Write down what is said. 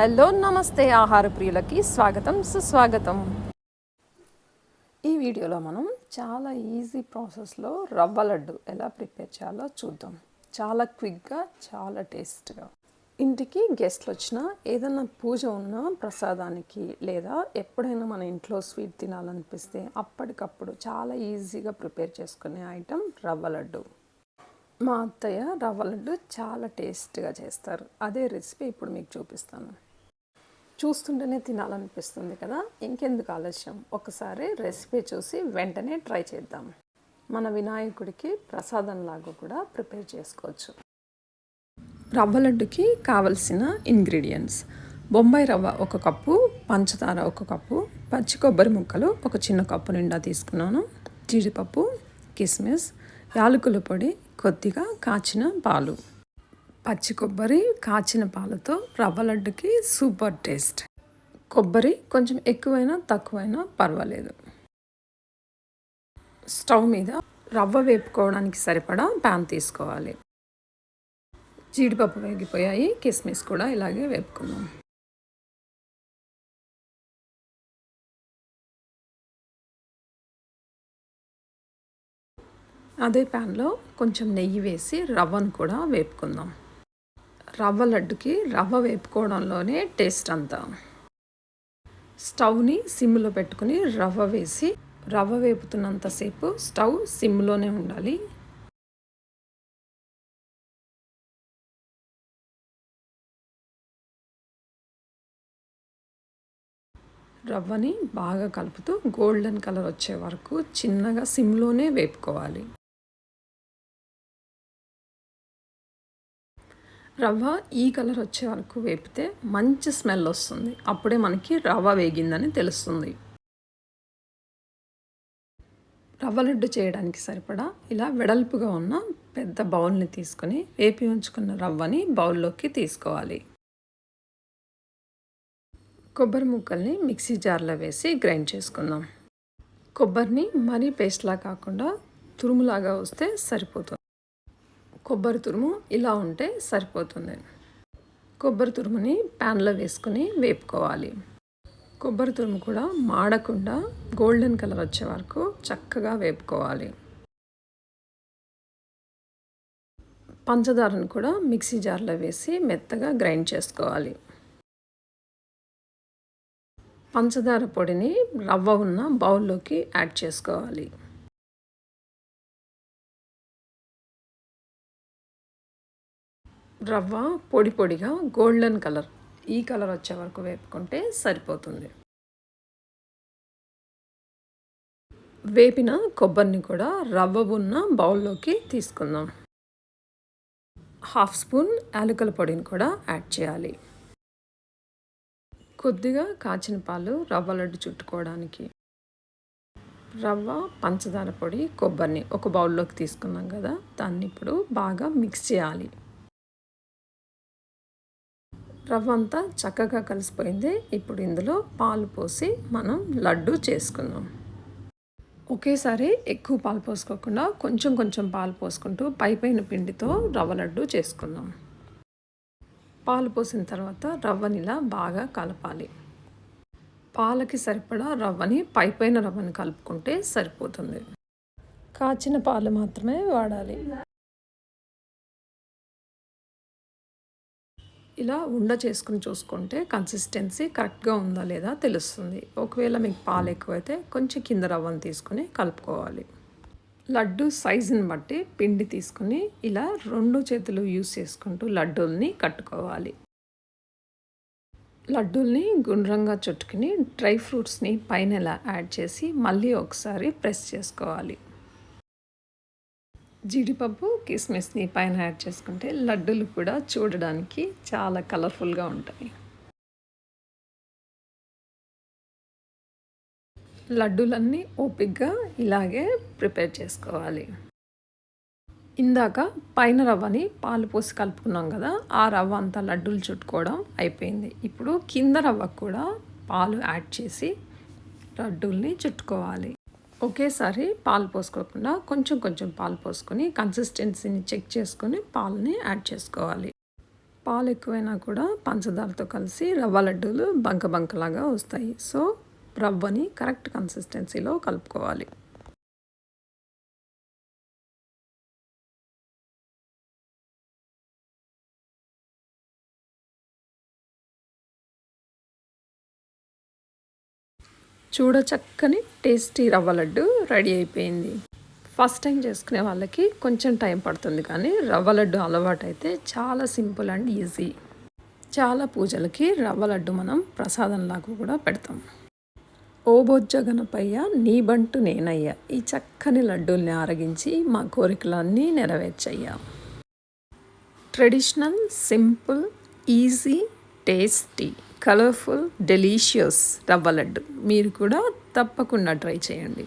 Hello నమస్తే ఆహార ప్రియులకి స్వాగతం సుస్వాగతం. ఈ వీడియోలో మనం చాలా ఈజీ ప్రాసెస్లో రవ్వ లడ్డు ఎలా ప్రిపేర్ చేయాలో చూద్దాం. చాలా క్విక్గా చాలా టేస్ట్గా. ఇంటికి గెస్ట్లు వచ్చినా ఏదైనా పూజ ఉన్నా ప్రసాదానికి లేదా ఎప్పుడైనా మన ఇంట్లో స్వీట్ తినాలనిపిస్తే అప్పటికప్పుడు చాలా ఈజీగా ప్రిపేర్ చేసుకునే ఐటెం రవ్వ లడ్డు. మా అత్తయ్య రవ్వ లడ్డు చాలా టేస్ట్గా చేస్తారు. అదే రెసిపీ ఇప్పుడు మీకు చూపిస్తాను. చూస్తుంటేనే తినాలనిపిస్తుంది కదా? ఇంకెందుకు ఆలస్యం? ఒకసారి రెసిపీ చూసి వెంటనే ట్రై చేద్దాం. మన వినాయకుడికి ప్రసాదంలాగా కూడా ప్రిపేర్ చేసుకోవచ్చు. రవ్వ లడ్డుకి కావలసిన ఇంగ్రీడియంట్స్. బొంబాయి రవ్వ ఒక కప్పు పంచదార ఒక కప్పు పచ్చి కొబ్బరి ముక్కలు ఒక చిన్న కప్పు నిండా తీసుకున్నాను. జీడిపప్పు కిస్మిస్ యాలకుల పొడి కొద్దిగా కాచిన పాలు. పచ్చి కొబ్బరి కాచిన పాలతో రవ్వ లడ్డుకి సూపర్ టేస్ట్. కొబ్బరి కొంచెం ఎక్కువైనా తక్కువైనా పర్వాలేదు. స్టవ్ మీద రవ్వ వేపుకోవడానికి సరిపడా ప్యాన్ తీసుకోవాలి. జీడిపప్పు వేగిపోయాయి కిస్మిస్ కూడా ఇలాగే వేపుకుందాం. అదే ప్యాన్లో కొంచెం నెయ్యి వేసి రవ్వను కూడా వేపుకుందాం. రవ్వ లడ్డుకి రవ్వ వేపుకోవడంలోనే టేస్ట్ అంతా. స్టవ్ని సిమ్లో పెట్టుకుని రవ్వ వేసి రవ్వ వేపుతున్నంతసేపు స్టవ్ సిమ్లోనే ఉండాలి. రవ్వని బాగా కలుపుతూ గోల్డెన్ కలర్ వచ్చే వరకు చిన్నగా సిమ్లోనే వేపుకోవాలి. రవ్వ ఈ కలర్ వచ్చే వరకు వేపితే మంచి స్మెల్ వస్తుంది. అప్పుడే మనకి రవ్వ వేగిందని తెలుస్తుంది. రవ్వ లడ్డు చేయడానికి సరిపడా ఇలా వెడల్పుగా ఉన్న పెద్ద బౌల్ని తీసుకొని వేపి ఉంచుకున్న రవ్వని బౌల్లోకి తీసుకోవాలి. కొబ్బరి ముక్కల్ని మిక్సీ జార్లో వేసి గ్రైండ్ చేసుకుందాం. కొబ్బరిని మరీ పేస్ట్లా కాకుండా తురుములాగా వస్తే సరిపోతుంది. కొబ్బరి తురుము ఇలా ఉంటే సరిపోతుంది. కొబ్బరి తురుముని ప్యాన్లో వేసుకుని వేపుకోవాలి. కొబ్బరి తురుము కూడా మాడకుండా గోల్డెన్ కలర్ వచ్చే వరకు చక్కగా వేపుకోవాలి. పంచదారను కూడా మిక్సీ జార్లో వేసి మెత్తగా గ్రైండ్ చేసుకోవాలి. పంచదార పొడిని రవ్వ ఉన్న బౌల్లోకి యాడ్ చేసుకోవాలి. రవ్వ పొడి పొడిగా గోల్డెన్ కలర్. ఈ కలర్ వచ్చే వరకు వేపుకుంటే సరిపోతుంది. వేపిన కొబ్బరిని కూడా రవ్వ ఉన్న బౌల్లోకి తీసుకుందాం. హాఫ్ స్పూన్ యాలకుల పొడిని కూడా యాడ్ చేయాలి. కొద్దిగా కాచిన పాలు రవ్వ లడ్డు చుట్టుకోవడానికి. రవ్వ పంచదార పొడి కొబ్బరిని ఒక బౌల్లోకి తీసుకున్నాం కదా దాన్ని ఇప్పుడు బాగా మిక్స్ చేయాలి. రవ్వ అంతా చక్కగా కలిసిపోయింది. ఇప్పుడు ఇందులో పాలు పోసి మనం లడ్డు చేసుకుందాం. ఒకేసారి ఎక్కువ పాలు పోసుకోకుండా కొంచెం కొంచెం పాలు పోసుకుంటూ పైపైన పిండితో రవ్వ లడ్డు చేసుకుందాం. పాలు పోసిన తర్వాత రవ్వనిలా బాగా కలపాలి. పాలకి సరిపడా రవ్వని పైపైన రవ్వని కలుపుకుంటే సరిపోతుంది. కాచిన పాలు మాత్రమే వాడాలి. ఇలా ఉండ చేసుకుని చూసుకుంటే కన్సిస్టెన్సీ కరెక్ట్గా ఉందా లేదా తెలుస్తుంది. ఒకవేళ మీకు పాలు ఎక్కువైతే కొంచెం కింద రవ్వను తీసుకుని కలుపుకోవాలి. లడ్డు సైజుని బట్టి పిండి తీసుకుని ఇలా రెండు చేతులు యూస్ చేసుకుంటూ లడ్డూల్ని కట్టుకోవాలి. లడ్డూల్ని గుండ్రంగా చుట్టుకుని డ్రై ఫ్రూట్స్ని పైన ఇలా యాడ్ చేసి మళ్ళీ ఒకసారి ప్రెస్ చేసుకోవాలి. జీడిపప్పు కిస్మిస్ని పైన యాడ్ చేసుకుంటే లడ్డూలు కూడా చూడడానికి చాలా కలర్ఫుల్గా ఉంటాయి. లడ్డూలన్నీ ఓపిక్గా ఇలాగే ప్రిపేర్ చేసుకోవాలి. ఇందాక పైన రవ్వని పాలు పోసి కలుపుకున్నాం కదా ఆ రవ్వ అంతా లడ్డూలు చుట్టుకోవడం అయిపోయింది. ఇప్పుడు కింద రవ్వకు కూడా పాలు యాడ్ చేసి లడ్డూల్ని చుట్టుకోవాలి. ఒకేసారి పాలు పోసుకోకుండా కొంచెం కొంచెం పాలు పోసుకొని కన్సిస్టెన్సీని చెక్ చేసుకొని పాలని యాడ్ చేసుకోవాలి. పాలు ఎక్కువైనా కూడా పంచదారతో కలిసి రవ్వ లడ్డూలు బంక బంకలాగా వస్తాయి. సో రవ్వని కరెక్ట్ కన్సిస్టెన్సీలో కలుపుకోవాలి. చూడ చక్కని టేస్టీ రవ్వ లడ్డు రెడీ అయిపోయింది. ఫస్ట్ టైం చేసుకునే వాళ్ళకి కొంచెం టైం పడుతుంది కానీ రవ్వ లడ్డు అలవాటు అయితే చాలా సింపుల్ అండ్ ఈజీ. చాలా పూజలకి రవ్వ లడ్డు మనం ప్రసాదంలాగా కూడా పెడతాం. ఓబొజ్జ బొజ్జ గణపయ్య నీ బంటు నేనయ్య ఈ చక్కని లడ్డూల్ని ఆరగించి మా కోరికలన్నీ నెరవేర్చయ్యా. Traditional simple easy tasty. Colourful delicious రవ్వ లడ్డు. మీరు కూడా తప్పకుండా ట్రై చేయండి.